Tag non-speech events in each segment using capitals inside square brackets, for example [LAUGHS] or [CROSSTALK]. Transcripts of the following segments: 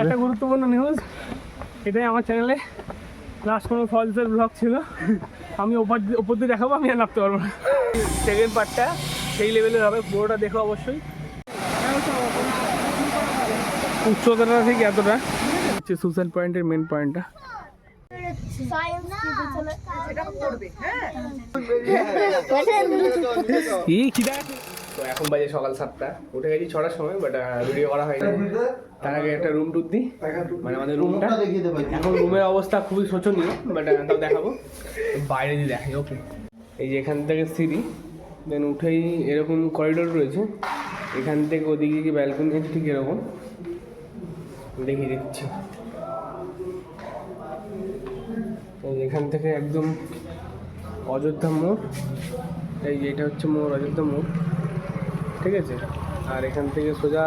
একটা গুরুত্বপূর্ণ নিউজ এটাই আমার চ্যানেলে লাস্ট কোনো ফলসের ব্লগ ছিল। আমি ওপর দিয়ে- ওপর দিয়ে দেখাবো আমি আর নামতে পারব না। সেকেন্ড পার্টটা সেই লেভেলের হবে পুরোটা দেখো অবশ্যই। উচ্চতাটা ঠিক এতটা। হচ্ছে সুসাইড পয়েন্টের মেন পয়েন্টটা তো এখন বাজে সকাল সাতটা। উঠে গেছি ছটার সময় বাট ভিডিও করা হয়নি। তার আগে একটা রুম টুর দিই। মানে আমাদের রুমটা এখন রুমের অবস্থা খুবই শোচনীয় বাট তাও দেখাবো। বাইরে দিয়ে দেখাই ওকে এই যে এখান থেকে সিঁড়ি দেন উঠেই এরকম করিডোর রয়েছে। এখান থেকে ওদিকে কি ব্যালকনি আছে ঠিক এরকম। দেখিয়ে দিচ্ছি। এখান থেকে একদম অযোধ্যা মোড়। এই যে এটা হচ্ছে মোড় অযোধ্যা মোড়। ঠিক আছে? আর এখান থেকে সোজা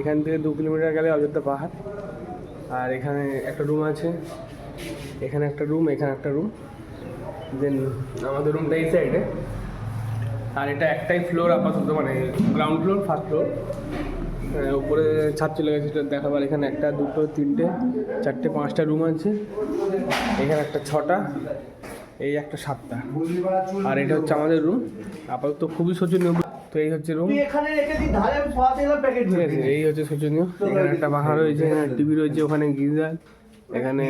এখান থেকে দু কিলোমিটার গেলে অযোধ্যা পাহাড়। আর এখানে একটা রুম আছে। এখানে একটা রুম এখানে একটা রুম দেন আমাদের রুমটা এই সাইডে আর এটা একটাই ফ্লোর আপাতত মানে গ্রাউন্ড ফ্লোর ফার্স্ট ফ্লোর উপরে ছাদ চলে গেছে দেখাবার। এখানে একটা, দুটো, তিনটে, চারটে, পাঁচটা রুম আছে। এখানে একটা ছটা, এই একটা সাতটা। আর এটা হচ্ছে আমাদের রুম আপাতত খুবই শোচনীয় তো এই হচ্ছে রুম এখানে রেখে দিই ধারে শোয়াতে গেলে প্যাকেট ঠিক আছে এই হচ্ছে শোচনীয়। এখানে একটা পাখা রয়েছে এখানে টিভি রয়েছে ওখানে গিজার এখানে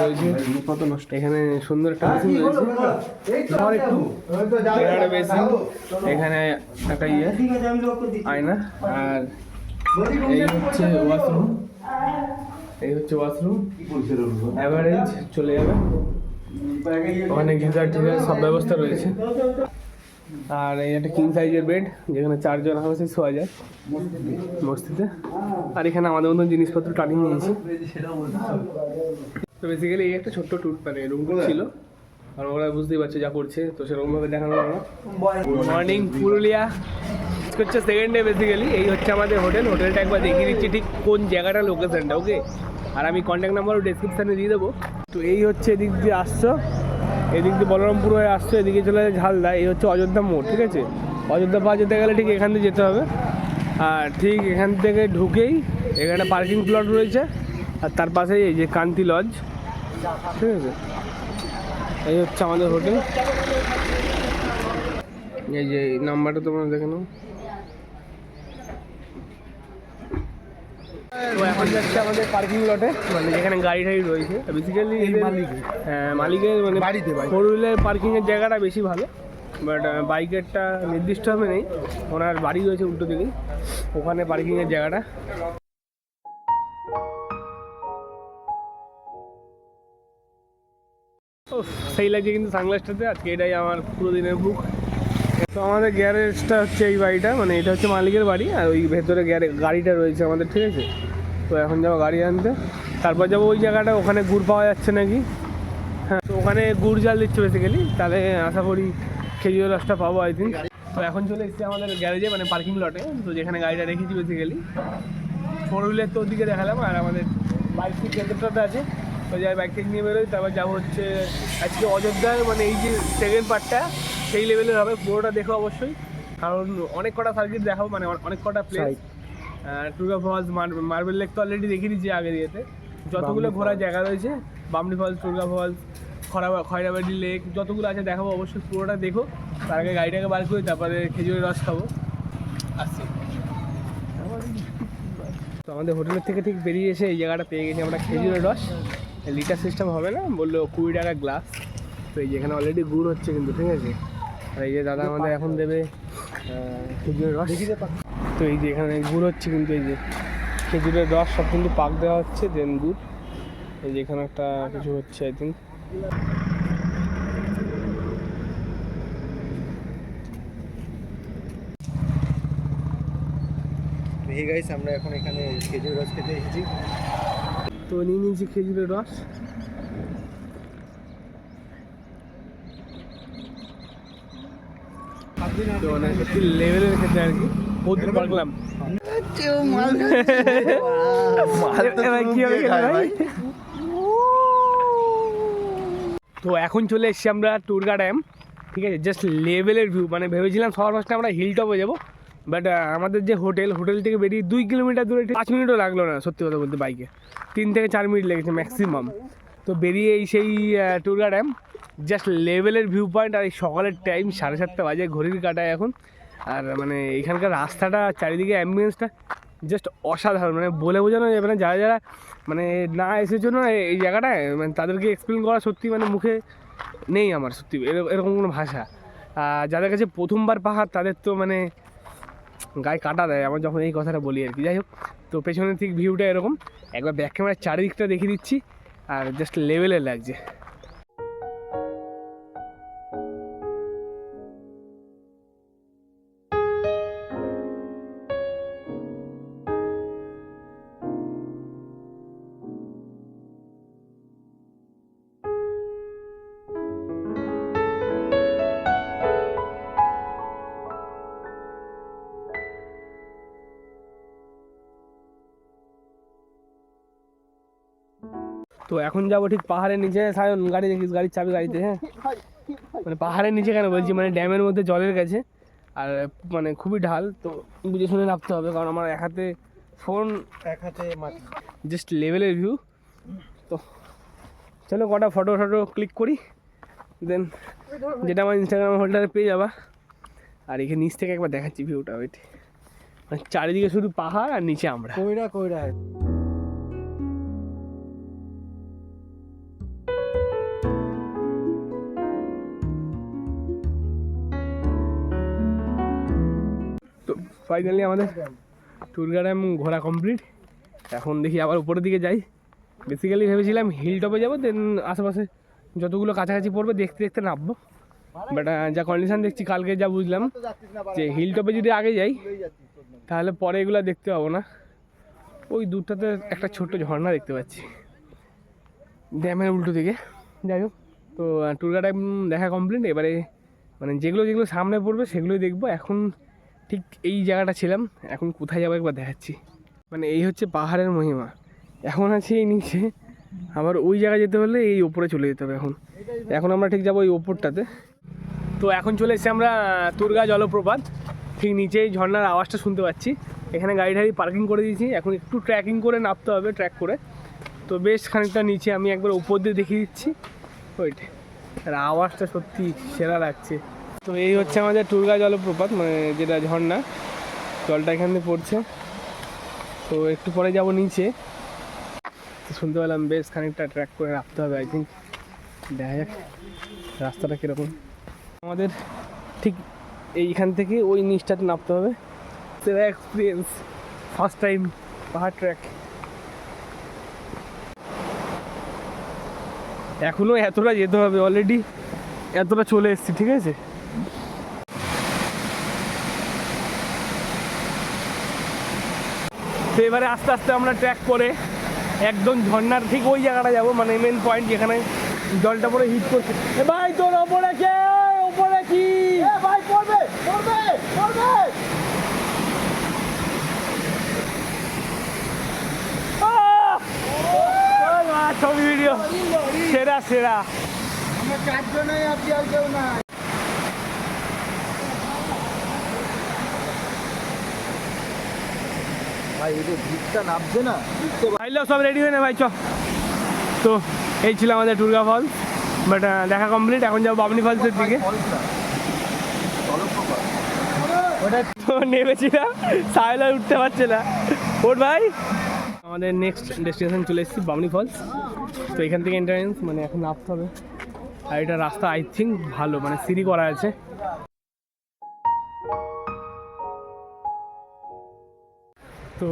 রয়েছে। কত নষ্ট এখানে সুন্দর একটা মেশিন রয়েছে। এখানে একটা বেসিন এখানে একটা ইয়ে। আমি আয়না আর এই হচ্ছে ওয়াশরুম এই হচ্ছে ওয়াশরুম অ্যাভারেজ চলে যাবে। ওখানে গিজার টিজার সব ব্যবস্থা রয়েছে। আর এই একটা কিং সাইজের বেড যেখানে চারজন আরামসে শোয়া যায় মস্তিতে। আর এখানে আমাদের মতন জিনিসপত্র টানিয়ে নিয়েছি তো বেসিক্যালি এই একটা ছোট্ট ট্যুর মানে রুম ছিল। আর ওরা বুঝতেই পারছে যা করছে, তো সেরকমভাবে দেখানো না মর্নিং পুরুলিয়া। হচ্ছে সেকেন্ড ডে বেসিক্যালি এই হচ্ছে আমাদের হোটেল হোটেলটা একবার দেখিয়ে দিচ্ছি ঠিক কোন জায়গাটা লোকেশনটা ওকে আর আমি কন্ট্যাক্ট নাম্বারও ডেসক্রিপশানে দিয়ে দেবো। তো এই হচ্ছে এদিক দিয়ে আসছো। এদিক দিয়ে বলরামপুর হয়ে আসছো, এদিকে চলে যায় ঝালদা, এই হচ্ছে অযোধ্যা মোড়, ঠিক আছে? অযোধ্যা পাওয়া যেতে গেলে ঠিক এখান দিয়ে যেতে হবে। আর ঠিক এখান থেকে ঢুকেই এখানে পার্কিং প্লট রয়েছে, আর তার পাশেই এই যে কান্তি লজ, ঠিক আছে? এই হচ্ছে আমাদের হোটেল। এই যে নাম্বারটা তোমরা দেখে নাও। তো এখন যাচ্ছে আমাদের পার্কিং লটে মানে যেখানে গাড়ি টাড়ি রয়েছে। বেসিক্যালি হ্যাঁ মালিকের মানে বাড়িতে, বাড়িতে। ফোর হুইলার পার্কিংয়ের জায়গাটা বেশি ভালো বাট বাইকেরটা নির্দিষ্টভাবে নেই। ওনার বাড়ি রয়েছে উল্টো দিকেই ওখানে পার্কিংয়ের জায়গাটা। সেই লাগছে কিন্তু সানগ্লাসটাতে আজকে এটাই আমার পুরো দিনের বুক তো আমাদের গ্যারেজটা হচ্ছে এই বাড়িটা মানে এটা হচ্ছে মালিকের বাড়ি, আর ওই ভেতরে গ্যারে গাড়িটা রয়েছে আমাদের, ঠিক আছে? তো এখন যাব গাড়ি আনতে। তারপর যাব ওই জায়গাটা, ওখানে গুড় পাওয়া যাচ্ছে নাকি? হ্যাঁ তো ওখানে গুড় জাল দিচ্ছে বেসিক্যালি তাহলে আশা করি খেজুরের রসটা পাবো আই থিঙ্ক তো এখন চলে এসেছি আমাদের গ্যারেজে মানে পার্কিং লটে তো যেখানে গাড়িটা রেখেছি বেসিক্যালি ফোর হুইলার তো ওদিকে দেখালাম, আর আমাদের বাইক ঠিক ভেতরটাতে আছে। তো যাই বাইক থেকে নিয়ে বেরোই, তারপর যাব হচ্ছে আজকে অযোধ্যার মানে এই যে সেকেন্ড পার্টটা সেই লেভেলের হবে পুরোটা দেখো অবশ্যই। কারণ অনেক কটা সার্কিট দেখাবো মানে অনেক কটা place Turga falls marble lake তো অলরেডি দেখিয়ে দিচ্ছি আগে দিয়েতে যতগুলো ঘোরার জায়গা রয়েছে বামনি ফলস টুগা ফলস খরা খয়রাবাড়ি লেক যতগুলো আছে দেখাবো অবশ্যই পুরোটা দেখো। তার আগে গাড়িটাকে বার করি তারপরে খেজুরের রস খাব। আসছি। তো আমাদের হোটেলের থেকে ঠিক বেরিয়ে এসে এই জায়গাটা পেয়ে গেছি আমরা খেজুরের রস। লিটার সিস্টেম হবে না বলল কুড়ি টাকা গ্লাস তো এই যেখানে অলরেডি গুড় হচ্ছে কিন্তু ঠিক আছে? আর এই যে দাদা আমাদের এখন দেবে খেজুরের রস তো এই যে এখানে গুড় হচ্ছে কিন্তু এই যে খেজুরের রস সব কিন্তু পাক দেওয়া হচ্ছে দেন গুড়। এই যে এখানে একটা কিছু হচ্ছে আই থিঙ্ক এই গাইস আমরা এখন এখানে খেজুর রস খেতে এসেছি। তো নিয়ে নিয়েছি খেজুরের রস। তো মানে সত্যি লেভেলের খেতে আর কি কি হবে খেতে ভাই? তো এখন চলে এসেছি আমরা টুরগা ড্যাম ঠিক আছে? জাস্ট লেভেলের ভিউ মানে ভেবেছিলাম সবার ফার্স্টে আমরা হিল টপে যাব বাট আমাদের যে হোটেল হোটেল থেকে বেরিয়ে দুই কিলোমিটার দূরে পাঁচ মিনিটও লাগল না সত্যি কথা বলতে বাইকে তিন থেকে চার মিনিট লেগেছে ম্যাক্সিমাম তো বেরিয়ে এই সেই টুরগা ড্যাম জাস্ট লেভেলের ভিউ পয়েন্ট আর এই সকালের টাইম সাড়ে সাতটা বাজে, ঘড়ির কাটায় এখন। আর মানে এখানকার রাস্তাটা চারিদিকে অ্যাম্বুলেন্সটা জাস্ট অসাধারণ। মানে বলে বোঝানো যাবে না, যারা যারা মানে না এসেছ না এই- জায়গাটায় মানে তাদেরকে এক্সপ্লেন করা সত্যি মানে মুখে নেই আমার সত্যি। এর- এরকম কোনো ভাষা। যাদের কাছে প্রথমবার পাহাড়, তাদের তো মানে গায়ে কাটা দেয়। আমার যখন এই কথাটা বলি আর কি। যাই হোক, তো পেছনের ঠিক ভিউটা এরকম। একবার ব্যাক ক্যামেরার চারিদিকটা দেখিয়ে দিচ্ছি। আর জাস্ট লেভেলে লাগছে। এখন যাব ঠিক পাহাড়ের নিচে। সায়ন গাড়ি দেখিস গাড়ির চাবি গাড়িতে হ্যাঁ? মানে পাহাড়ের নিচে কেন বলছি? মানে ড্যামের মধ্যে জলের কাছে। আর মানে খুবই ঢাল তো বুঝে শুনে নামতে হবে কারণ আমার এক হাতে ফোন এক হাতে জাস্ট লেভেলের ভিউ তো চলো কটা ফটো ফটো ক্লিক করি দেন যেটা আমার ইনস্টাগ্রাম হোল্ডারে পেয়ে যাবা। আর এখানে নিচ থেকে একবার দেখাচ্ছি ভিউটা ওইট মানে চারিদিকে শুধু পাহাড় আর নিচে আমরা। কইরা কইরা। ফাইনালি আমাদের ট্যুর ড্যাম ঘোরা কমপ্লিট এখন দেখি আবার উপরের দিকে যাই। বেসিক্যালি ভেবেছিলাম হিল টপে যাব দেন আশেপাশে যতগুলো কাছাকাছি পড়বে দেখতে দেখতে নামবো। বাট যা কন্ডিশন দেখছি, কালকে যা বুঝলাম যে হিল টপে যদি আগে যাই। তাহলে পরে এগুলো দেখতে পাবো না। ওই দূরটাতে একটা ছোট্ট ঝর্ণা দেখতে পাচ্ছি। ড্যামের উল্টো দিকে। যাই হোক, তো টুরগা টাইম দেখা কমপ্লিট এবারে মানে যেগুলো যেগুলো সামনে পড়বে সেগুলোই দেখব। এখন ঠিক এই জায়গাটা ছিলাম, এখন কোথায় যাব একবার দেখাচ্ছি। মানে এই হচ্ছে পাহাড়ের মহিমা। এখন আছে এই নিচে, আবার ওই জায়গায় যেতে হলে এই ওপরে চলে যেতে হবে এখন। এখন আমরা ঠিক যাব ওই ওপরটাতে। তো এখন চলে এসেছি আমরা তুরগা জলপ্রপাত। ঠিক নিচেই ঝর্নার আওয়াজটা শুনতে পাচ্ছি। এখানে গাড়ি টাড়ি পার্কিং করে দিয়েছি। এখন একটু ট্র্যাকিং করে নামতে হবে ট্র্যাক করে। তো বেশ খানিকটা নিচে আমি একবার উপর দিয়ে দেখিয়ে দিচ্ছি। ওইট। আর আওয়াজটা সত্যি সেরা লাগছে। তো এই হচ্ছে আমাদের টুরগা জলপ্রপাত মানে যেটা ঝর্ণা, জলটা এখান থেকে পড়ছে। তো একটু পরে যাব নিচে। তো শুনতে পেলাম বেশ খানিকটা ট্র্যাক করে রাখতে হবে আই থিঙ্ক দেখা যাক, রাস্তাটা কীরকম। আমাদের ঠিক এইখান থেকে ওই নিচটাতে নামতে হবে। সেরা এক্সপিরিয়েন্স ফার্স্ট টাইম পাহাড় ট্র্যাক এখনও এতটা যেতে হবে অলরেডি এতটা চলে এসেছি, ঠিক আছে? তো এবারে আস্তে আস্তে আমরা ট্র্যাক করে একদম ঝর্ণার ঠিক ওই জায়গাটা যাব মানে মেন পয়েন্ট যেখানে জলটা পরে হিট করছে। এ ভাই তোর ওপরে কে? ওপরে কি? ভাই পড়বে পড়বে পড়বে। ছবি ভিডিও সেরা সেরা। আমরা চারজনেই আর কেউ না ভাই, এই সব রেডি হয়ে নে, ভাই, চ। তো, এই ছিল আমাদের দুর্গা ফলস বাট দেখা কমপ্লিট এখন যাব বামনি ফলসের দিকে। ওটা তো, নেমেছিলাম সাইলার উঠতে পারছে না। ওর ভাই। আমাদের নেক্সট ডেস্টিনেশন চলে এসেছি বামনি ফলস তো, এখান থেকে এন্ট্রান্স মানে এখন নামতে হবে। আর এটা রাস্তা আই থিঙ্ক ভালো মানে সিঁড়ি করা আছে। তো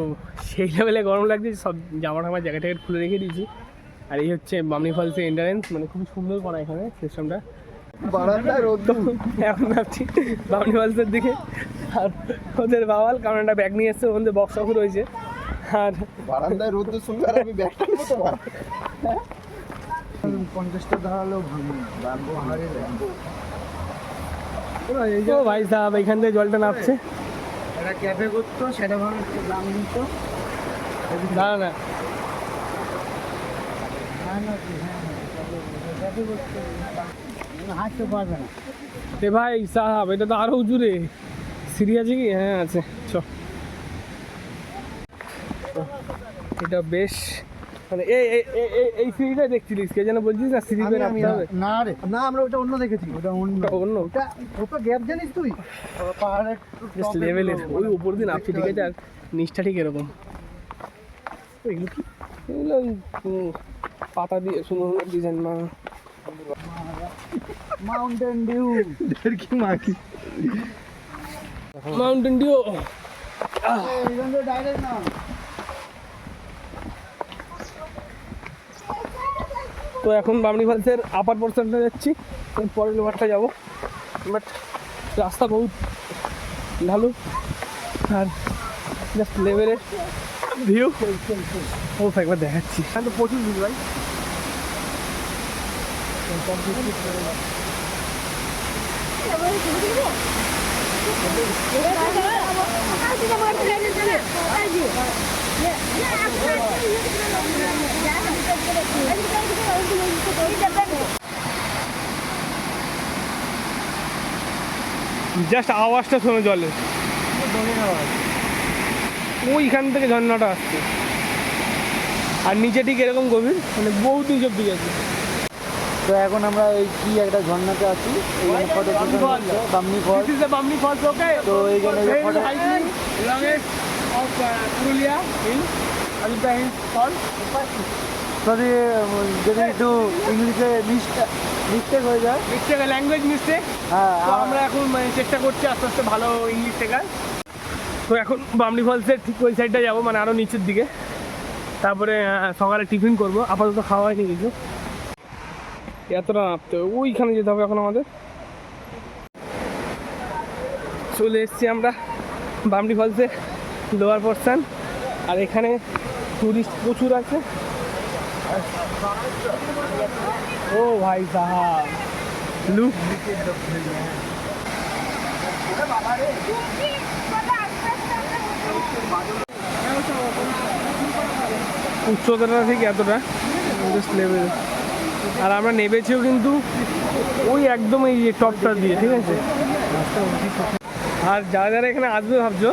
সেই লেভেলে গরম লাগছে সব জামা টামা জ্যাকেট ট্যাকেট খুলে রেখে দিয়েছি। আর এই হচ্ছে বামনি ফলসের এন্ট্রান্স মানে খুব সুন্দর করা এখানে সিস্টেমটা বারান্দায় রোদ তো এখন ভাবছি বামনি ফলসের দিকে। আর ওদের বাবাল কারণ একটা ব্যাগ নিয়ে এসছে ওদের বক্স অফ রয়েছে। আর বারান্দায় রোদ তো আর আমি ব্যাগটার মতো পঞ্চাশটা দাঁড়ালেও ভাঙবো ভাই সাহেব এখান থেকে জলটা নামছে। এটা ক্যাফে করতো সেটা ভালো দাম নিত। দাঁড়া না। হাঁটতে পারবে না। এ ভাই সাহাব এটা তো আরও উঁচু রে। সিঁড়ি আছে কি? হ্যাঁ আছে চ। এটা বেশ মানে এই এই- এই দেখছিলিস কে যেন বলছিস না নামতে হবে? না রে না আমরা ওটা অন্য দেখেছি ওটা অন্য। অন্য। ওটা ওটা গ্যাপ জানিস তুই? পাহাড়ের জাস্ট লেভেলের ওই উপর দিন আপছি ঠিক আছে? আর নিচটা ঠিক এরকম। এগুলো কি? এগুলো পাতা দিয়ে সুন্দর সুন্দর ডিজাইন মা। মাউন্টেন ডিউ কি মাকি মাউন্টেন ডিও এইখান ডাইরেক্ট না তো এখন বামনি ফলসের আপার পোর্শনটা যাচ্ছি পরের লোহারটা যাব। বাট রাস্তা বহুত ঢালু, আর জাস্ট লেভেলের ভিউ ও একবার দেখাচ্ছি। এখানে তো প্রচুর ভিড় ভাই। জাস্ট আওয়াজটা শোনো জলের ওইখান থেকে ঝর্ণাটা আসছে। আর নিচে ঠিক এরকম গভীর মানে বহুত নিচ অব্দি গেছে তো এখন আমরা এই কি একটা ঝর্ণাতে আছি এইখানে photo Bamni fall This is the Bamni Falls, okay? তো এইখানে যে Very ফটো hiking, যদি যদি একটু ইংলিশে মিস্টেক হয়ে যায়। A language mistake. হ্যাঁ আমরা এখন মানে চেষ্টা করছি আস্তে আস্তে ভালো ইংলিশ শেখার। তো এখন বামনি ফলসের ঠিক ওই সাইডটা যাব মানে আরও নিচের দিকে। তারপরে সকালে টিফিন করব। আপাতত খাওয়া হয়নি কিছু। এতটা নামতে ওইখানে যেতে হবে এখন আমাদের। চলে এসেছি আমরা বামনি ফলসের লোয়ার পোর্শন আর এখানে টুরিস্ট প্রচুর আছে। ও ভাই সাহাব। লুক। উচ্চতাটা ঠিক এতটা লেভেল আর আমরা নেবেছিও কিন্তু ওই একদম এই টপটা দিয়ে, ঠিক আছে? আর যারা যারা এখানে আসবে ভাবছ,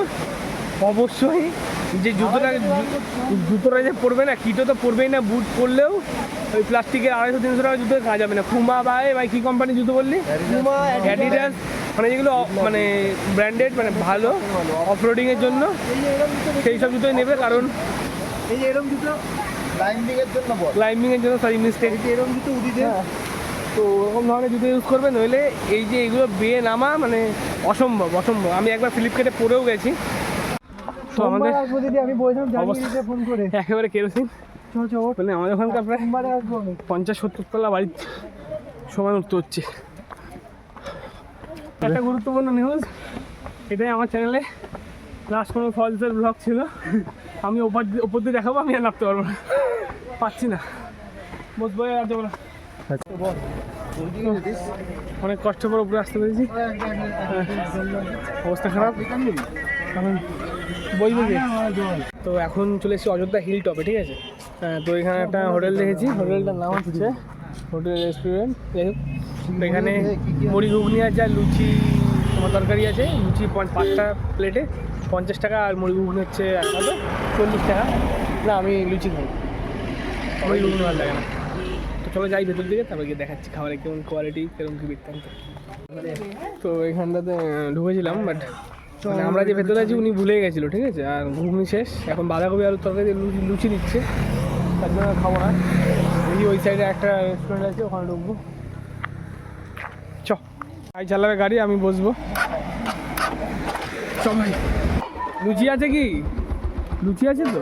অবশ্যই যে জুতোটা জুতোটা যে পরবে না কিটো তো পরবেই না বুট পরলেও ওই প্লাস্টিকের আড়াইশো তিনশো টাকা জুতো কাজ যাবে না। কুমা বা ভাই কী কোম্পানির জুতো বললি? অ্যাডিডাস মানে যেগুলো মানে ব্র্যান্ডেড মানে ভালো অফ রোডিংয়ের জন্য সেই সব জুতোই নেবে কারণ এই যে এরকম দুটো ক্লাইম্বিং এর জন্য ক্লাইম্বিংয়ের জন্য সরি মিস্টেক এরকম দুটো উঠি দে। তো ওরকম ধরনের জুতো ইউজ করবে নইলে এই যে এগুলো বেয়ে নামা মানে অসম্ভব অসম্ভব। আমি একবার ফ্লিপকার্টে পরেও গেছি। তো আমাদের আসব দিদি আমি বলছিলাম জানিয়ে ফোন করে। একেবারে কেরোসিন। মানে আমাদের ওখানকার প্রায় পঞ্চাশ সত্তর তলা বাড়ির সমান উঠতে হচ্ছে। একটা গুরুত্বপূর্ণ নিউজ এটাই আমার চ্যানেলে লাস্ট কোনো ফলসের ব্লগ ছিল। আমি ওপর ওপর দিয়ে দেখাবো আমি আর নামতে পারব না। পাচ্ছি না। বসবো আর যাব না। অনেক কষ্ট করে উপরে আসতে পেরেছি। অবস্থা খারাপ। বইবে কি? তো এখন চলে এসেছি অযোধ্যা হিল টপে ঠিক আছে? হ্যাঁ, তো এখানে একটা হোটেল দেখেছি। হোটেলটার নাম হচ্ছে হোটেল রেস্টুরেন্ট তো এখানে মুড়ি ঘুগনি আছে আর লুচি তোমার তরকারি আছে লুচি পাঁচটা প্লেটে পঞ্চাশ টাকা আর মুড়ি ঘুগনি হচ্ছে কত চল্লিশ টাকা। না আমি লুচি খাই। মুড়ি ঘুগনি ভালো লাগে না। তো চলো যাই ভেতর দিকে তারপর গিয়ে দেখাচ্ছি খাবারের কেমন কোয়ালিটি কেমন কী বৃত্তান্ত। তো এখানটাতে ঢুকেছিলাম বাট মানে আমরা যে ভেতরে আছি, উনি ভুলে গেছিল, ঠিক আছে? আর ঘুগনি শেষ, এখন বাঁধাকপি আলুর তরকারি লুচি লুচি দিচ্ছে। তার জন্য খাব না। এই ওই সাইডে একটা রেস্টুরেন্ট আছে, ওখানে ঢুকবো। চ। আই চালাবে গাড়ি, আমি বসবো। চ ভাই। লুচি আছে কি? লুচি আছে তো?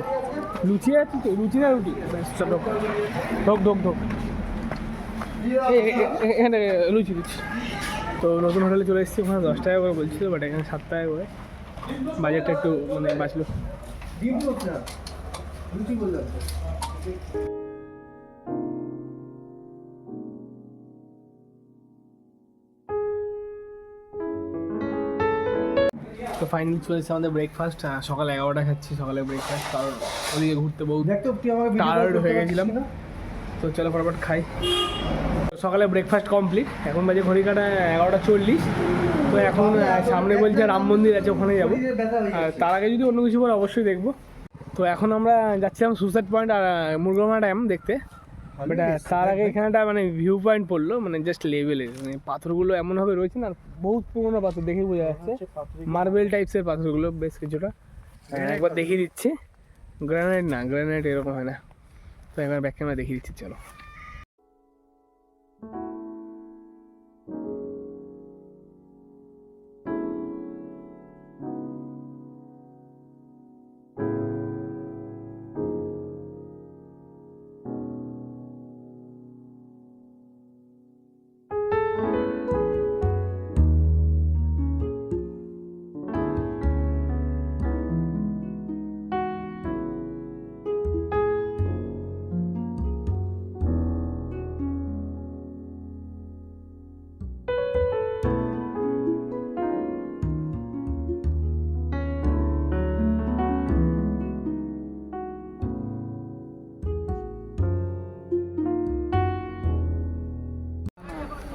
লুচি আছে তো? লুচি না রুটি? ঢোক। ঢোক ঢোক এখানে লুচি লুচি। তো নতুন হোটেলে চলে এসেছি ওখানে দশ টাকা করে বলছিল বাট এখানে সাত টাকা করে। বাজেটটা একটু মানে বাঁচলো। তো ফাইনালি এসেছে আমাদের ব্রেকফাস্ট সকাল এগারোটা খাচ্ছি সকালে ব্রেকফাস্ট কারণ ওদিকে ঘুরতে video টায়ার্ড হয়ে গেছিলাম। তো চলো ফটাফট খাই। সকালে ব্রেকফাস্ট কমপ্লিট এখন বাজে ঘড়ি কাটা এগারোটা চল্লিশ। তো এখন সামনে বলছে রাম মন্দির আছে, ওখানে যাব। তার আগে যদি অন্য কিছু করে অবশ্যই দেখব। তো এখন আমরা যাচ্ছিলাম সুসাইড পয়েন্ট আর মুরগমা ড্যাম দেখতে। বাট তার আগে এখানেটা মানে ভিউ পয়েন্ট পড়ল মানে জাস্ট লেভেলের মানে পাথরগুলো এমনভাবে রয়েছে না, বহুত পুরোনো পাথর দেখে বোঝা যাচ্ছে। মার্বেল টাইপসের পাথরগুলো, বেশ কিছুটা। একবার দেখিয়ে দিচ্ছি। গ্রানাইট না গ্রানাইট এরকম হয় না। তো একবার ব্যাক ক্যামেরা দেখিয়ে দিচ্ছি, চলো।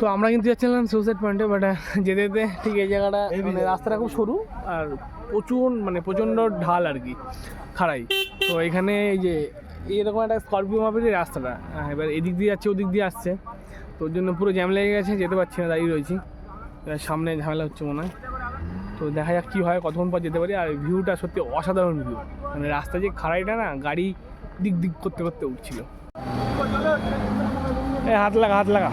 তো আমরা কিন্তু যাচ্ছিলাম সুসাইড পয়েন্টে বাট যেতে যেতে ঠিক এই জায়গাটা মানে রাস্তাটা খুব সরু আর প্রচুর মানে প্রচণ্ড ঢাল আর কি খাড়াই। তো এখানে এই যে এরকম একটা স্করপিও মাপের এই রাস্তাটা এবার এদিক দিয়ে যাচ্ছে ওদিক দিয়ে আসছে। তো ওর জন্য পুরো জ্যাম লেগে গেছে যেতে পারছি না দাঁড়িয়ে রয়েছি। এবার সামনে ঝামেলা হচ্ছে মনে হয়। তো দেখা যাক কী হয় কতক্ষণ পর যেতে পারি। আর ভিউটা সত্যি অসাধারণ ভিউ মানে রাস্তা যে খাড়াইটা না গাড়ি দিক দিক করতে করতে উঠছিল। হাত লাগা হাত লাগা।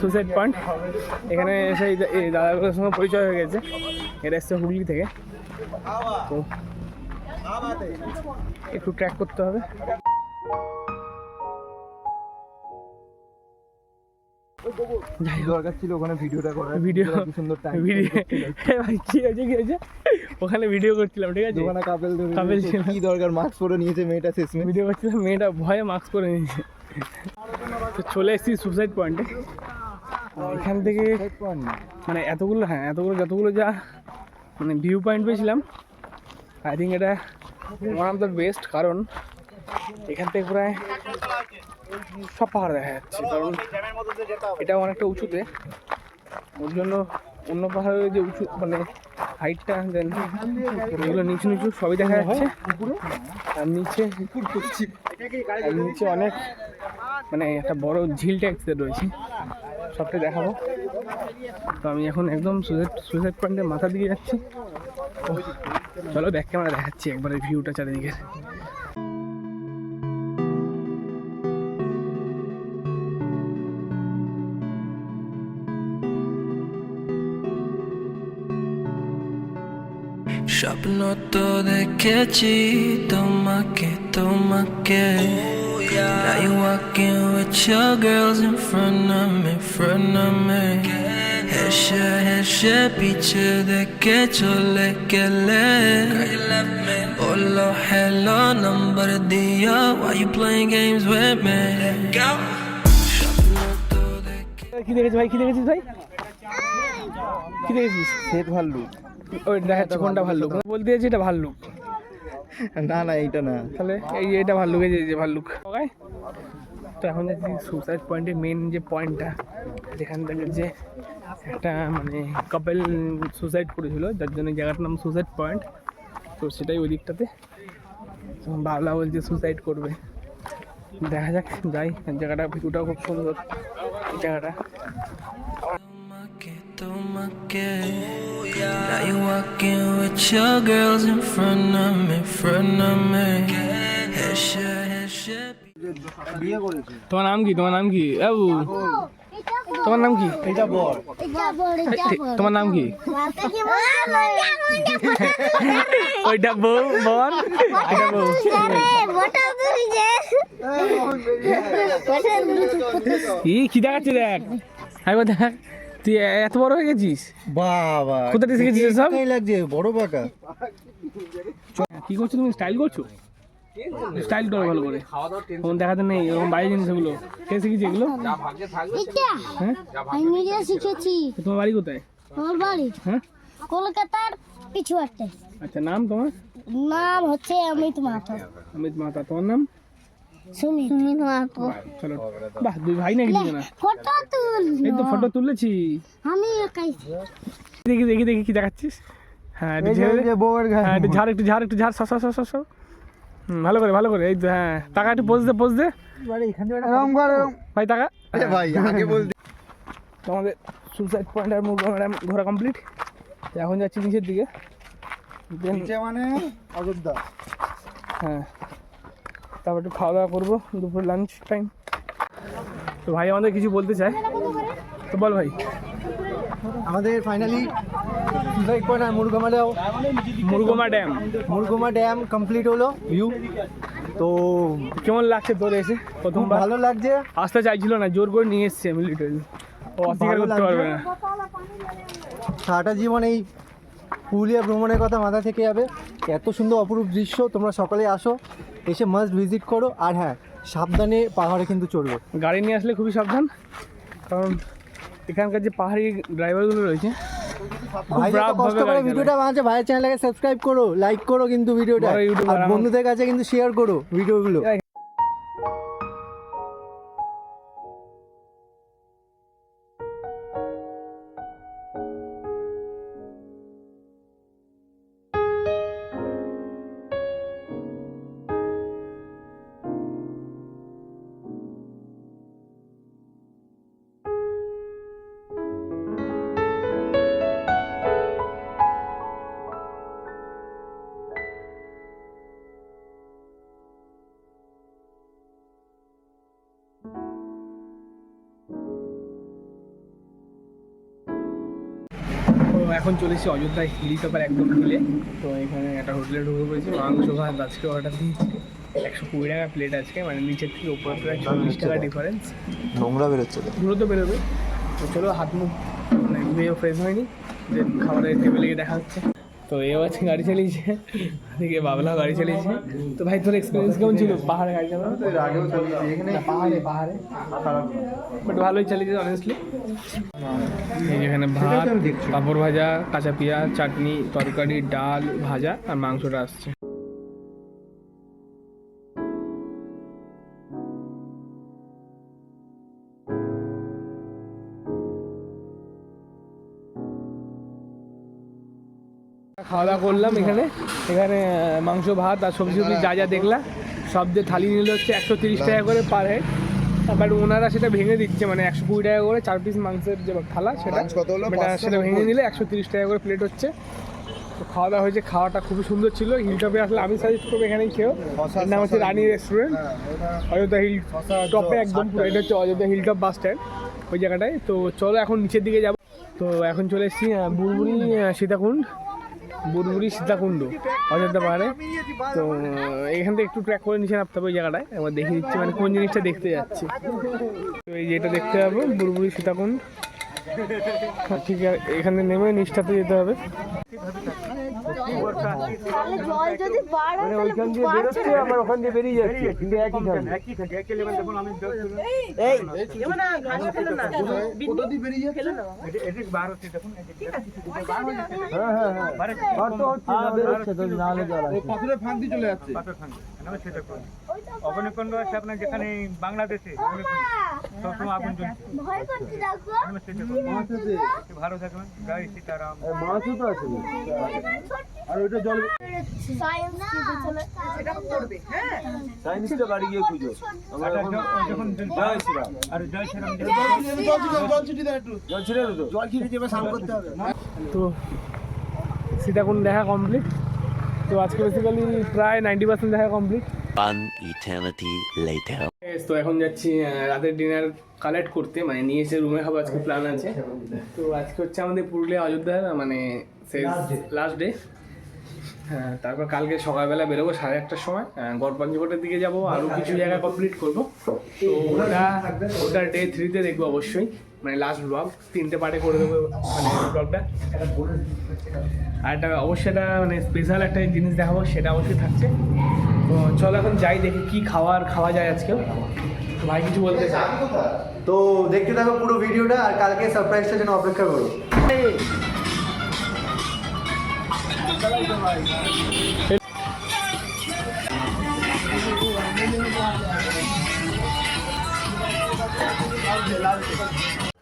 সুসাইড পয়েন্ট এখানে এসে এই দাদাগুলোর সঙ্গে পরিচয় হয়ে গেছে। এটা এসছে হুগলি থেকে। তো একটু ট্র্যাক করতে হবে। দরকার ছিল ওখানে ভিডিওটা করার। ভিডিও সুন্দর টাইম ভিডিও [LAUGHS] ভাই কি হয়েছে কি হয়েছে? ওখানে ভিডিও করছিলাম ঠিক আছে? ওখানে কাপেল ছিল। কি দরকার মাস্ক পরে নিয়েছে মেয়েটা শেষমে ভিডিও করছিলাম মেয়েটা ভয়ে মাস্ক পরে নিয়েছে। তো চলে এসেছি সুসাইড পয়েন্টে এখান থেকে মানে এতগুলো হ্যাঁ এতগুলো, যতগুলো যা মানে ভিউ পয়েন্ট পেয়েছিলাম আই থিঙ্ক এটা ওয়ান অফ দ্য বেস্ট কারণ এখান থেকে প্রায় সব পাহাড় দেখা যাচ্ছে। কারণ এটা অনেকটা উঁচুতে, ওর জন্য অন্য পাহাড়ের যে উঁচু মানে হাইটটা দেন। এগুলো নিচু নিচু সবই দেখা যাচ্ছে। আর নিচে আর নিচে অনেক মানে একটা বড় ঝিল টাইপসের রয়েছে। সবটা দেখাবো। তো আমি এখন একদম সুইসাইড সুইসাইড পয়েন্টের মাথা দিয়ে যাচ্ছি। চলো ব্যাক ক্যামেরা দেখাচ্ছি একবারে ভিউটা চারিদিকে স্বপ্ন তো দেখেছি তোমাকে তোমাকে Now you walking with your girls in front of me, front of me হেসে হেসে পিছে দেখে চলে গেলে বলল hello number দিয়া Why you playing games with me কি দেখেছিস ভাই কি দেখেছিস ভাই কি দেখেছিস শ্বেত ভাল্লু ওই দেখাচ্ছে কোনটা ভাল্লুক বলতে চাইছি এটা ভাল্লুক না না এইটা না। তাহলে এই এটা ভাল্লুক এই যে ভাল্লুক ওকে? তো এখন যাচ্ছি সুসাইড পয়েন্টের মেন যে পয়েন্টটা যেখান থেকে যে একটা মানে কাপেল সুসাইড করেছিল যার জন্য জায়গাটার নাম সুসাইড পয়েন্ট তো সেটাই ওই দিকটাতে বাবলা বলছে সুসাইড করবে। দেখা যাক যাই জায়গাটা ভিউটাও খুব সুন্দর জায়গাটা। তোমাকে Now you walking with your girls in front of me, front of me তোমার নাম কি? তোমার নাম কি? বাবু তোমার নাম কি? এটা বল তোমার নাম কি? ওইটা বউ বল বউ। কি দেখাচ্ছে দেখ। একবার দেখ। তুই এত বড় হয়ে গেছিস? বাবা কোথা থেকে শিখেছিস এসব? এটাই লাগছে বড় পাকা। কি করছ তুমি? স্টাইল করছ? স্টাইল করো ভালো করে। ফোন দেখাতে নেই এরকম বাইরে জিনিস এগুলো। কে শিখেছি এগুলো? হ্যাঁ? আমি নিজে শিখেছি। তোমার বাড়ি কোথায়? আমার বাড়ি হ্যাঁ? কলকাতার পিছু একটা আচ্ছা নাম তোমার? নাম হচ্ছে অমিত মাহাতো। অমিত মাতা তোমার নাম? সুমিত। সুমিত মাহাতো চলো। বাহ দুই ভাই নাকি দুজনা? ফটো তুল এই তো ফটো তুলেছি। আমি একাই দেখি দেখি দেখি কি দেখাচ্ছিস? হ্যাঁ একটু হ্যাঁ একটু ঝাড় একটু ঝাড় একটু ঝাড় সস সস সস সস হুম ভালো করে ভালো করে এই তো হ্যাঁ। টাকা একটু পোজ দে পোজ দে। ভাই টাকা ভাই আগে বল আমাদের সুসাইড পয়েন্ট আর মুরগা ম্যাডাম ঘোরা কমপ্লিট এখন যাচ্ছি নিচের দিকে। নিচে মানে অযোধ্যা। হ্যাঁ। তারপর একটু খাওয়া দাওয়া করব দুপুর লাঞ্চ টাইম তো ভাই আমাদের কিছু বলতে চায়? তো বল ভাই। আমাদের ফাইনালি সুসাইড পয়েন্ট আর Murguma dam Murguma dam Murguma dam complete হলো ভিউ তো কেমন লাগছে তোর এসে? প্রথমবার? ভালো লাগছে। আসতে চাইছিল না জোর করে নিয়ে এসছে মিলিটারি ও অস্বীকার করতে পারবে না। সারাটা জীবন এই পুরুলিয়া ভ্রমণের কথা মাথা থেকে যাবে। এত সুন্দর অপরূপ দৃশ্য তোমরা সকালে আসো এসে মাস্ট ভিজিট করো। আর হ্যাঁ সাবধানে পাহাড়ে কিন্তু চড়বে। গাড়ি নিয়ে আসলে খুবই সাবধান কারণ এখানকার যে পাহাড়ি ড্রাইভারগুলো রয়েছে ভিডিওটা বানাচ্ছে। ভাইয়ের চ্যানেলকে সাবস্ক্রাইব করো লাইক করো কিন্তু ভিডিওটা। আর বন্ধুদের কাছে কিন্তু শেয়ার করো ভিডিওগুলো। এখন চলেছি অযোধ্যায় হিলি টপার একদম মিলে তো এখানে একটা হোটেলে ঢুকে পড়েছি। মাংস ভাত আজকে অর্ডার দিয়েছি। একশো কুড়ি টাকা প্লেট আজকে মানে নিচের থেকে উপরে প্রায় চল্লিশ টাকা ডিফারেন্স নোংরা বেরোচ্ছে দূরে তো বেরোবে। তো চলো হাত মুখ মানে ধুয়ে ফ্রেশ হয়নি। যে খাবারের টেবিলে গিয়ে দেখা হচ্ছে। তো এও আছে গাড়ি চালিয়েছে এদিকে বাবলা গাড়ি চালিয়েছে। তো ভাই তোর এক্সপিরিয়েন্স কেমন ছিল? পাহাড়ে গাড়ি চালানো? পাহাড়ে পাহাড়ে। বাট ভালোই চালিয়েছে অনেস্টলি এখানে ভাত পাঁপড় ভাজা কাঁচা পেঁয়াজ চাটনি তরকারি ডাল ভাজা আর মাংসটা আসছে। খাওয়া দাওয়া করলাম এখানে। এখানে মাংস ভাত আর সবজি সবজি যা যা দেখলাম সব যে থালি নিলে হচ্ছে একশো তিরিশ টাকা করে পার হেড বাট ওনারা সেটা ভেঙে দিচ্ছে মানে একশো কুড়ি টাকা করে চার পিস মাংসের যে থালা সেটা সেটা ভেঙে নিলে একশো তিরিশ টাকা করে প্লেট হচ্ছে। তো খাওয়া দাওয়া হয়েছে খাওয়াটা খুবই সুন্দর ছিল। হিল টপে আসলে আমি সাজেস্ট করব এখানেই খেয়েও। এর নাম হচ্ছে রানী রেস্টুরেন্ট অযোধ্যা হিল টপে একদম এটা হচ্ছে Ayodhya hill top bus stand ওই জায়গাটায়। তো চলো এখন নিচের দিকে যাব। তো এখন চলে এসেছি বুলবুলি সীতাকুণ্ড। বুড়বুড়ি সীতাকুণ্ড অযোধ্যা পাহাড়ে। তো এখান থেকে একটু ট্র্যাক করে নিচে নামতে হবে ওই জায়গাটায়। এবার দেখিয়ে দিচ্ছি মানে কোন জিনিসটা দেখতে যাচ্ছি। তো এই যেটা দেখতে যাব বুড়বুড়ি সীতাকুণ্ড। হ্যাঁ, ঠিক আছে এখানে নেমে নিচটাতে যেতে হবে। তাহলে জল যদি বাড়ে মানে ওইখান দিয়ে বেরোচ্ছে আবার ওখান দিয়ে বেরিয়ে যাচ্ছে। কিন্তু একই থাকে। হ্যাঁ হ্যাঁ হ্যাঁ বার তো হচ্ছে, না বেরোচ্ছে তো, নাহলে জল আসে। অগ্নিকুণ্ড আছে আপনার যেখানে বাংলাদেশে অগ্নিকুণ্ড সবসময় আগুন জ্বলছে ভয় করতে দেখো আমরা সেটা করব। ভালো থাকবেন জয় সীতারাম আর তো আছে জল সায়েন্স এটা করবে হ্যাঁ চাইনিজটা বাড়ি গিয়ে খুঁজো আমরা আর এখন জ- ওই যখন জয় শ্রীরাম আর জয় শ্রীরাম জল ছিঁড়ে তো। জল ছিঁড়ে যাবে স্নান করতে হবে। তো সীতাকুণ্ড দেখা কমপ্লিট তো আজকে বেসিক্যালি প্রায় নাইনটি পার্সেন্ট দেখা কমপ্লিট One eternity later. তো এখন যাচ্ছি রাতের ডিনার কালেক্ট করতে মানে নিয়ে এসে রুমে খাব আজকে প্ল্যান আছে। তো আজকে হচ্ছে আমাদের পুরুলিয়া অযোধ্যা মানে লাস্ট ডে হ্যাঁ তারপর কালকে সকালবেলা বেরোবো সাড়ে আটটার সময় গড়পাঞ্জিকোটের দিকে যাব আরও কিছু জায়গা কমপ্লিট করব। তো ওটা ওটা ডে থ্রিতে দেখব অবশ্যই। মানে লাস্ট ব্লগ তিনটে পার্টে করে দেবো মানে ব্লগটা আর একটা অবশ্যই একটা মানে স্পেশাল একটা জিনিস দেখাবো সেটা অবশ্যই থাকছে। তো চলো এখন যাই দেখি কি খাওয়ার খাওয়া যায় আজকেও। ভাই কিছু বলতে চাই তো দেখতে থাকো পুরো ভিডিওটা আর কালকে সারপ্রাইজটার জন্য অপেক্ষা করো।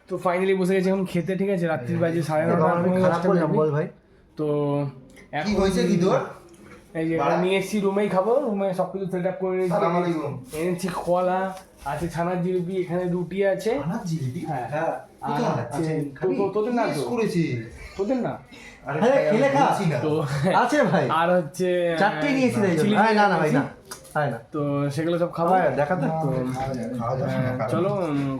তো ফাইনালি বসে গেছি এখন খেতে ঠিক আছে? রাত্রির বাজে সাড়ে নটা আমি খারাপ করলাম বল ভাই। তো কি হয়েছে কি তোর? এই যে নিয়ে এসেছি রুমেই খাব রুমে সব কিছু সেট আপ করে। এনেছি কলা আছে ছানার জিলিপি এখানে রুটি আছে। জিলিপি? হ্যাঁ। হ্যাঁ আচ্ছা, তোদের না তো? করেছি। তোদের না? আরে আরে, ভাই, খেলে খা। তো আছে ভাই। আর হচ্ছে চারটে নিয়েছি না না ভাই না। না? তো সেগুলো সব দেখা তো খাওয়া আহ, কারণ- চলো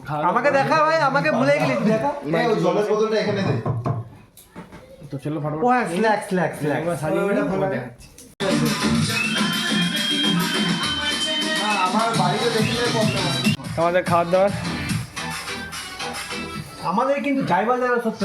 দাওয়া আমাকে দেখা ভাই আমাকে ভুলে গেলি দেখা। জলের বোতলটা এখানে দে। তো চলো ফটোফট। ও স্ল্যাক স্ল্যাক স্ল্যাক সাজিয়ে নিয়ে তোমাকে দেখাচ্ছি। আমার বাড়িতে দেখলে আমাদের খাওয়ার দাওয়ার? আমাদের কিন্তু ড্রাইভার যারা সত্য